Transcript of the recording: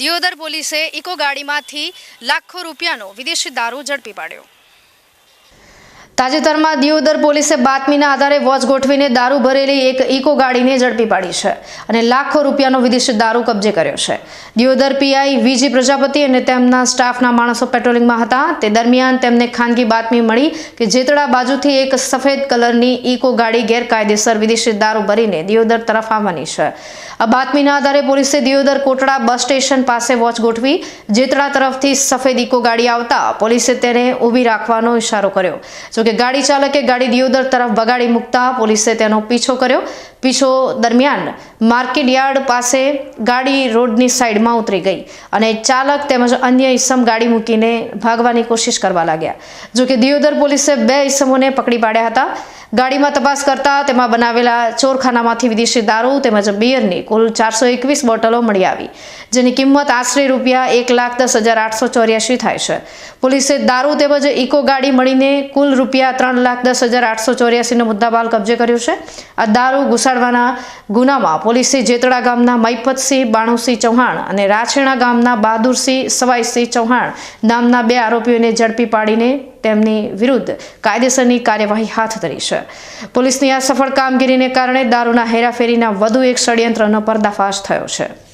દિયોદર પોલીસે ઇકો ગાડીમાંથી લાખો રૂપિયાનો વિદેશી દારૂ ઝડપી પાડ્યો. તાજેતરમાં દિયોદર પોલીસે બાતમીના આધારે વોચ ગોઠવીને દારૂ ભરેલી એક ઇકો ગાડીને ઝડપી પાડી છે અને લાખો રૂપિયાનો વિદેશી દારૂ કબજે કર્યો છે. દિયોદર પીઆઈ વીજી પ્રજાપતિ અને તેમના સ્ટાફના માણસો પેટ્રોલિંગમાં હતા. તે દરમિયાન તેમને ખાનગી બાતમી મળી કે જેતડા બાજુથી એક સફેદ કલરની ઇકો ગાડી ગેરકાયદેસર વિદેશી દારૂ ભરીને દિયોદર તરફ આવવાની છે. આ બાતમીના આધારે પોલીસે દિયોદર કોટડા બસ સ્ટેશન પાસે વોચ ગોઠવી જેતડા તરફથી સફેદ ઇકો ગાડી આવતા પોલીસે તેને ઊભી રાખવાનો ઇશારો કર્યો. જોકે ગાડી ચાલકે ગાડી દિયોદર તરફ બગાડી મૂકતા પોલીસે તેનો પીછો કર્યો. પીછો દરમિયાન માર્કેટ યાર્ડ પાસે ગાડી રોડની સાઈડમાં ઉતરી ગઈ અને ચાલક તેમજ અન્ય ઈસમ ગાડી મૂકીને ભાગવાની કોશિશ કરવા લાગ્યા. જોકે દિયોદર પોલીસે બે ઈસમોને પકડી પાડ્યા હતા. ગાડીમાં તપાસ કરતા તેમાં બનાવેલા ચોરખાનામાંથી વિદેશી દારૂ તેમજ બિયરની કુલ ચારસો એકવીસ બોટલો મળી આવી, જેની કિંમત આશરે રૂપિયા એક લાખ દસ હજાર આઠસો ચોર્યાસી થાય છે. પોલીસે દારૂ તેમજ ઇકો ગાડી મળીને કુલ રૂપિયા ત્રણ લાખ દસ હજાર આઠસો ચોર્યાસીનો મુદ્દામાલ કબજે કર્યો છે. આ દારૂ ઘુસાડવાના ગુનામાં પોલીસે જેતડા ગામના મૈપતસિંહ બાણુસિંહ ચૌહાણ અને રાછેણા ગામના બહાદુરસિંહ સવાઈસિંહ ચૌહાણ નામના બે આરોપીઓને ઝડપી પાડીને તેમની વિરુદ્ધ કાયદેસરની કાર્યવાહી હાથ ધરી પોલીસની આ સફળ કામગીરીને કારણે દારૂના હેરાફેરીના વધુ એક ષડયંત્રનો પર્દાફાશ થયો છે.